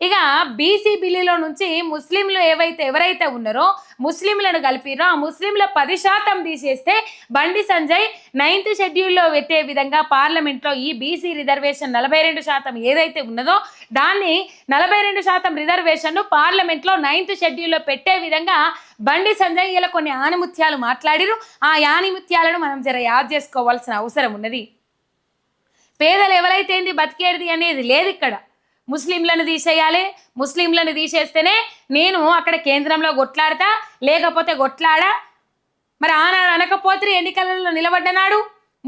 ఇక బీసీ బిల్లులో నుంచి ముస్లింలు ఏవైతే ఎవరైతే ఉన్నారో ముస్లింలను కలిపిరో ఆ ముస్లింల పది శాతం తీసేస్తే బండి సంజయ్ నైన్త్ షెడ్యూల్లో పెట్టే విధంగా పార్లమెంట్లో ఈ బీసీ రిజర్వేషన్ నలభై రెండు శాతం ఏదైతే ఉన్నదో దాన్ని నలభై రెండు శాతం రిజర్వేషన్ను పార్లమెంట్లో నైన్త్ షెడ్యూల్లో పెట్టే విధంగా బండి సంజయ్ ఇలా కొన్ని ఆనిముత్యాలు మాట్లాడిరు ఆ ఆనిముత్యాలను మనం జర యాద్ చేసుకోవాల్సిన అవసరం ఉన్నది. పేదలు ఎవరైతే ఏంది బతికేది అనేది లేదు ఇక్కడ. ముస్లింలను తీసేయాలి. ముస్లింలను తీసేస్తేనే నేను అక్కడ కేంద్రంలో కొట్లాడతా లేకపోతే కొట్లాడా మరి ఆనాడు అనకపోతే ఎన్నికలలో నిలబడ్డనాడు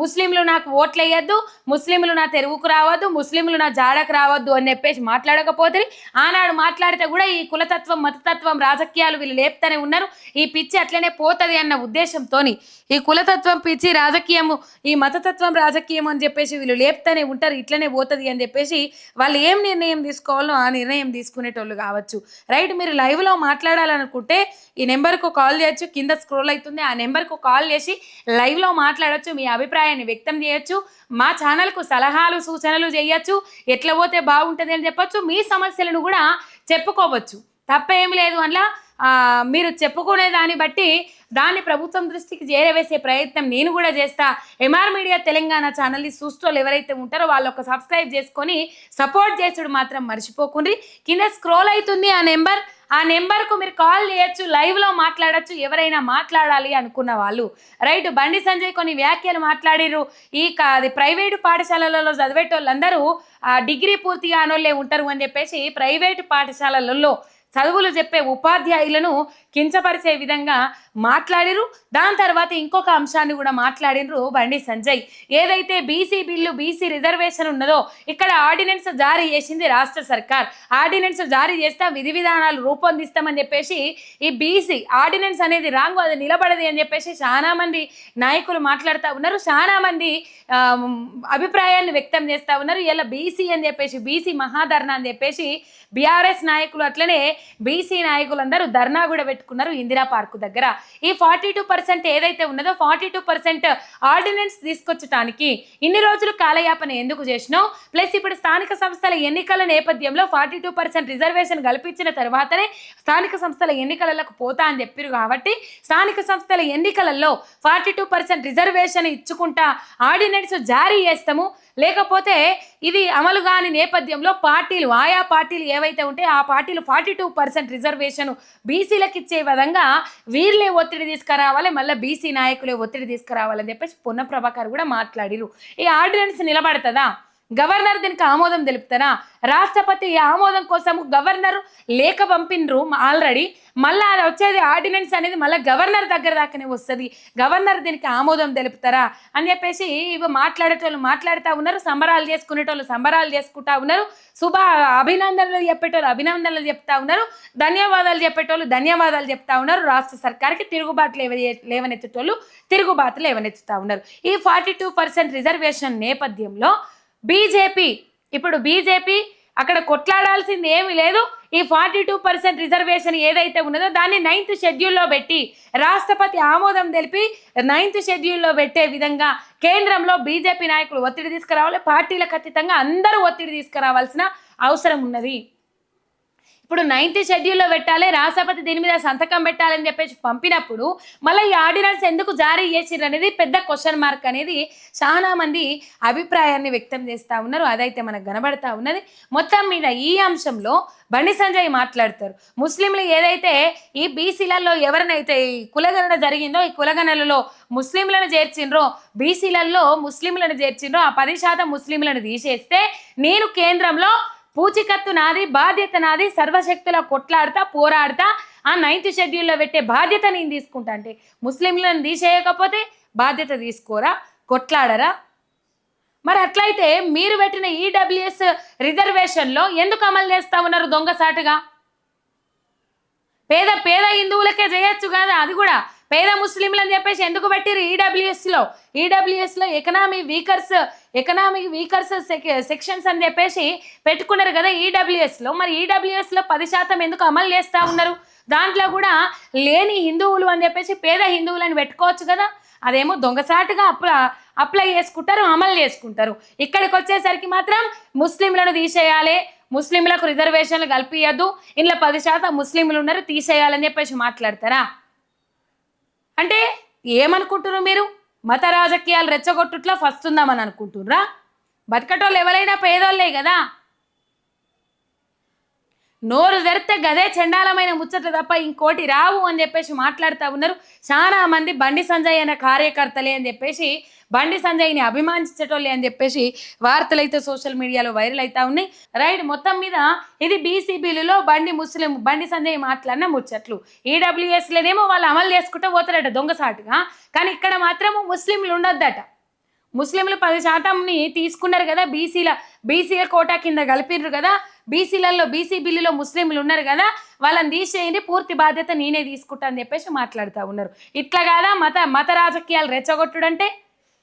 ముస్లింలు నాకు ఓట్లు వేయద్దు ముస్లింలు నా తెరువుకు రావద్దు ముస్లింలు నా జాడకు రావద్దు అని చెప్పేసి మాట్లాడకపోతే ఆనాడు మాట్లాడితే కూడా ఈ కులతత్వం మతతత్వం రాజకీయాలు వీళ్ళు లేపుతూనే ఉన్నారు. ఈ పిచ్చి అట్లనే పోతుంది అన్న ఉద్దేశంతో ఈ కులతత్వం పిచ్చి రాజకీయము ఈ మతతత్వం రాజకీయం అని చెప్పేసి వీళ్ళు లేపుతూనే ఉంటారు ఇట్లనే పోతుంది అని చెప్పేసి వాళ్ళు ఏం నిర్ణయం తీసుకోవాలో ఆ నిర్ణయం తీసుకునేటోళ్ళు కావచ్చు. రైట్ మీరు లైవ్లో మాట్లాడాలనుకుంటే ఈ నెంబర్కు కాల్ చేయొచ్చు కింద స్క్రోల్ అవుతుంది ఆ నెంబర్కు కాల్ చేసి లైవ్లో మాట్లాడొచ్చు మీ అభిప్రాయం అభిప్రాయాన్ని వ్యక్తం చేయొచ్చు మా ఛానల్కు సలహాలు సూచనలు చేయొచ్చు ఎట్లా పోతే బాగుంటుంది అని చెప్పొచ్చు మీ సమస్యలను కూడా చెప్పుకోవచ్చు. తప్పేం లేదు అందులో మీరు చెప్పుకునే దాన్ని బట్టి దాన్ని ప్రభుత్వం దృష్టికి చేరవేసే ప్రయత్నం నేను కూడా చేస్తా. ఎంఆర్ మీడియా తెలంగాణ ఛానల్ని చూస్తోళ్ళు ఎవరైతే ఉంటారో వాళ్ళు ఒక సబ్స్క్రైబ్ చేసుకొని సపోర్ట్ చేసుడు మాత్రం మర్చిపోకుండ్రి. కింద స్క్రోల్ అవుతుంది ఆ నెంబర్. ఆ నెంబర్కు మీరు కాల్ చేయొచ్చు లైవ్లో మాట్లాడొచ్చు ఎవరైనా మాట్లాడాలి అనుకున్న వాళ్ళు. రైట్ బండి సంజయ్ కొన్ని వ్యాఖ్యలు మాట్లాడిరు ఈ అది ప్రైవేటు పాఠశాలలలో చదివేటోళ్ళందరూ డిగ్రీ పూర్తి కానోళ్ళే ఉంటారు అని చెప్పేసి ప్రైవేటు పాఠశాలలలో చదువులు చెప్పే ఉపాధ్యాయులను కించపరిచే విధంగా మాట్లాడిరు దాని తర్వాత ఇంకొక అంశాన్ని కూడా మాట్లాడినరు బండి సంజయ్. ఏదైతే బీసీ బిల్లు బీసీ రిజర్వేషన్ ఉన్నదో ఇక్కడ ఆర్డినెన్స్ జారీ చేసింది రాష్ట్ర సర్కార్. ఆర్డినెన్స్ జారీ చేస్తే విధి విధానాలు రూపొందిస్తామని చెప్పేసి ఈ బీసీ ఆర్డినెన్స్ అనేది రాంగు అది నిలబడది అని చెప్పేసి చాలా మంది నాయకులు మాట్లాడుతూ ఉన్నారు. చాలా మంది అభిప్రాయాన్ని వ్యక్తం చేస్తూ ఉన్నారు. ఇలా బీసీ అని చెప్పేసి బీసీ మహాధరణ అని చెప్పేసి బీఆర్ఎస్ నాయకులు అట్లనే బీసీ నాయకులందరూ ధర్నా కూడా పెట్టుకున్నారు ఇందిరా పార్క్ దగ్గర. ఈ ఫార్టీ టూ పర్సెంట్ ఏదైతే ఉన్నదో ఫార్టీ టూ పర్సెంట్ ఆర్డినెన్స్ తీసుకొచ్చటానికి ఇన్ని రోజులు కాలయాపన ఎందుకు చేసినావు? ప్లస్ ఇప్పుడు స్థానిక సంస్థల ఎన్నికల నేపథ్యంలో ఫార్టీ టూ పర్సెంట్ రిజర్వేషన్ కల్పించిన తర్వాతనే స్థానిక సంస్థల ఎన్నికలకు పోతా అని చెప్పారు కాబట్టి స్థానిక సంస్థల ఎన్నికలలో ఫార్టీ టూ పర్సెంట్ రిజర్వేషన్ ఇచ్చుకుంటా ఆర్డినెన్స్ జారీ చేస్తాము. లేకపోతే ఇది అమలు కాని నేపథ్యంలో పార్టీలు ఆయా పార్టీలు ఏవైతే ఉంటాయో ఆ పార్టీలు ఫార్టీ టూ పర్సెంట్ రిజర్వేషన్ బీసీలకు ఇచ్చే విధంగా వీళ్ళే ఒత్తిడి తీసుకురావాలి మళ్ళీ బీసీ నాయకులే ఒత్తిడి తీసుకురావాలని చెప్పేసి పొన్న ప్రభాకర్ కూడా మాట్లాడిరు ఈ ఆర్డినెన్స్ నిలబడుతుందా? గవర్నర్ దీనికి ఆమోదం తెలుపుతారా? రాష్ట్రపతి ఈ ఆమోదం కోసం గవర్నర్ లేఖ పంపినరు ఆల్రెడీ. మళ్ళీ అది వచ్చేది ఆర్డినెన్స్ అనేది మళ్ళీ గవర్నర్ దగ్గర దాకానే వస్తుంది. గవర్నర్ దీనికి ఆమోదం తెలుపుతారా? అని చెప్పేసి ఇవి మాట్లాడేటోళ్ళు మాట్లాడుతూ ఉన్నారు సంబరాలు చేసుకునేటోళ్ళు సంబరాలు చేసుకుంటా ఉన్నారు శుభ అభినందనలు చెప్పేటోళ్ళు అభినందనలు చెప్తా ఉన్నారు ధన్యవాదాలు చెప్పేటోళ్ళు ధన్యవాదాలు చెప్తా ఉన్నారు రాష్ట్ర సర్కార్కి తిరుగుబాటు లేవ లేవనెత్తేటోళ్ళు తిరుగుబాటు లేవనెత్తుతా ఉన్నారు. ఈ ఫార్టీ టూ పర్సెంట్ రిజర్వేషన్ నేపథ్యంలో బీజేపీ. ఇప్పుడు బీజేపీ అక్కడ కొట్లాడాల్సింది ఏమీ లేదు. ఈ ఫార్టీ టూ పర్సెంట్ రిజర్వేషన్ ఏదైతే ఉన్నదో దాన్ని నైన్త్ షెడ్యూల్లో పెట్టి రాష్ట్రపతి ఆమోదం తెలిపి నైన్త్ షెడ్యూల్లో పెట్టే విధంగా కేంద్రంలో బీజేపీ నాయకులు ఒత్తిడి తీసుకురావాలి. పార్టీలకు ఖచ్చితంగా అందరూ ఒత్తిడి తీసుకురావాల్సిన అవసరం ఉన్నది. ఇప్పుడు నైన్త్ షెడ్యూల్లో పెట్టాలి రాష్ట్రపతి దీని మీద సంతకం పెట్టాలని చెప్పేసి పంపినప్పుడు మళ్ళీ ఈ ఆర్డినెన్స్ ఎందుకు జారీ చేసిర్రు అనేది పెద్ద క్వశ్చన్ మార్క్ అనేది చాలా మంది అభిప్రాయాన్ని వ్యక్తం చేస్తూ ఉన్నారు అదైతే మనకు కనబడతా ఉన్నది. మొత్తం మీద ఈ అంశంలో బండి సంజయ్ మాట్లాడతారు. ముస్లింలు ఏదైతే ఈ బీసీలలో ఎవరినైతే ఈ కులగణన జరిగిందో ఈ కులగణనలో ముస్లింలను చేర్చిండ్రో బీసీలలో ముస్లింలను చేర్చిండ్రో ఆ పది శాతం ముస్లింలను తీసేస్తే నేను కేంద్రంలో పూచికత్తు నాది బాధ్యత నాది సర్వశక్తుల కొట్లాడతా పోరాడతా ఆ నైన్త్ షెడ్యూల్లో పెట్టే బాధ్యత నేను తీసుకుంటా అంటే ముస్లింలను తీసేయకపోతే బాధ్యత తీసుకోరా కొట్లాడరా? మరి అట్లయితే మీరు పెట్టిన ఈడబ్ల్యూఎస్ రిజర్వేషన్లో ఎందుకు అమలు చేస్తా ఉన్నారు దొంగసాటుగా పేద పేద హిందువులకే చేయొచ్చు కదా అది కూడా. పేద ముస్లింలు అని చెప్పేసి ఎందుకు పెట్టిరు ఈడబ్ల్యూఎస్లో ఈడబ్ల్యూఎస్లో economy weakers economic weakers sections అని చెప్పేసి పెట్టుకున్నారు కదా ఈడబ్ల్యూఎస్లో మరి ఈడబ్ల్యూఎస్లో పది శాతం ఎందుకు అమలు చేస్తూ ఉన్నారు? దాంట్లో కూడా లేని హిందువులు అని చెప్పేసి పేద హిందువులను పెట్టుకోవచ్చు కదా. అదేమో దొంగసాటుగా అప్ల అప్లై చేసుకుంటారు అమలు చేసుకుంటారు. ఇక్కడికి వచ్చేసరికి మాత్రం ముస్లింలను తీసేయాలి. ముస్లింలకు రిజర్వేషన్లు కల్పించద్దు ఇంట్లో పది శాతం ముస్లింలు ఉన్నారు తీసేయాలని చెప్పేసి మాట్లాడతారా? అంటే ఏమనుకుంటున్నారు మీరు? మత రాజకీయాలు రెచ్చగొట్టుట్లా ఫస్ట్ ఉందామని అనుకుంటుర్రా బతకటోళ్ళు ఎవరైనా పేదోళ్ళే కదా. నోరు తెరితే గదే చండాలమైన ముచ్చట తప్ప ఇంకోటి రావు అని చెప్పేసి మాట్లాడుతూ ఉన్నారు. చాలా మంది బండి సంజయ్ అనే కార్యకర్తలే అని చెప్పేసి బండి సంజయ్ని అభిమానించేటోళ్ళే అని చెప్పేసి వార్తలు అయితే సోషల్ మీడియాలో వైరల్ అవుతా ఉన్నాయి. రైట్ మొత్తం మీద ఇది బీసీ బిల్లులో బండి ముస్లిం బండి సంజయ్ మాట్లాడిన ముచ్చట్లు. ఈడబ్ల్యూఎస్లోనేమో వాళ్ళు అమలు చేసుకుంటూ పోతారట దొంగసాటుగా కానీ ఇక్కడ మాత్రము ముస్లింలు ఉండొద్దట. ముస్లింలు పది శాతంని తీసుకున్నారు కదా బీసీల బీసీల కోటా కింద కలిపిర్రు కదా. బీసీలలో బీసీ బిల్లులో ముస్లింలు ఉన్నారు కదా. వాళ్ళని తీసేయండి పూర్తి బాధ్యత నేనే తీసుకుంటా అని చెప్పేసి మాట్లాడుతూ ఉన్నారు. ఇట్లా కాదా మత మత రాజకీయాలు రెచ్చగొట్టుడంటే?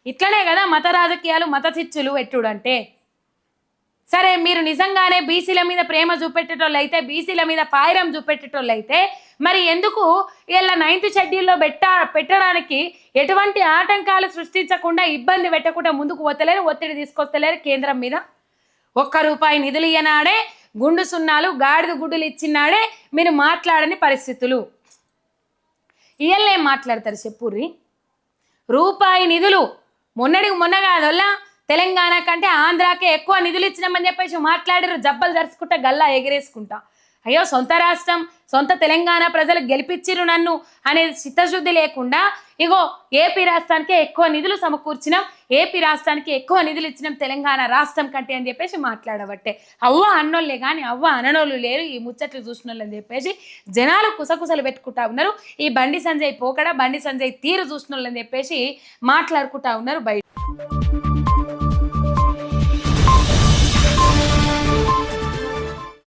ఇట్లనే కదా మత రాజకీయాలు మత చిచ్చులు పెట్టుడంటే సరే మీరు నిజంగానే బీసీల మీద ప్రేమ చూపెట్టేటోళ్ళు అయితే బీసీల మీద పాయిరం చూపెట్టేటోళ్ళు అయితే మరి ఎందుకు ఇలా నైన్త్ షెడ్యూల్లో పెట్ట పెట్టడానికి ఎటువంటి ఆటంకాలు సృష్టించకుండా ఇబ్బంది పెట్టకుండా ముందుకు పోతలేరు ఒత్తిడి తీసుకొస్తలేరు కేంద్రం మీద? ఒక్క రూపాయి నిధులు ఇయ్యనాడే గుండు సున్నాలు గాడిద గుడ్డులు ఇచ్చినాడే మీరు మాట్లాడని పరిస్థితులు. ఇయల్లేం మాట్లాడతారు చెప్పుర్రి. రూపాయి నిధులు మొన్నడికి మొన్న కాదల్లా తెలంగాణ కంటే ఆంధ్రాకే ఎక్కువ నిధులు ఇచ్చినామని చెప్పేసి మాట్లాడారు జబ్బలు జరుచుకుంటా గల్లా ఎగిరేసుకుంటా. అయ్యో సొంత రాష్ట్రం సొంత తెలంగాణ ప్రజలు గెలిపించిరు నన్ను అనేది చిత్తశుద్ధి లేకుండా ఇగో ఏపీ రాష్ట్రానికే ఎక్కువ నిధులు సమకూర్చినాం ఏపీ రాష్ట్రానికి ఎక్కువ నిధులు ఇచ్చినాం తెలంగాణ రాష్ట్రం కంటే అని చెప్పేసి మాట్లాడబట్టే. అవ్వ అన్నోళ్ళే కానీ అవ్వ అననోళ్ళు లేరు ఈ ముచ్చట్లు చూసిన అని చెప్పేసి జనాలు కుసకుసలు పెట్టుకుంటా ఉన్నారు. ఈ బండి సంజయ్ పోకడ బండి సంజయ్ తీరు చూసిన అని చెప్పేసి మాట్లాడుకుంటా ఉన్నారు బయట.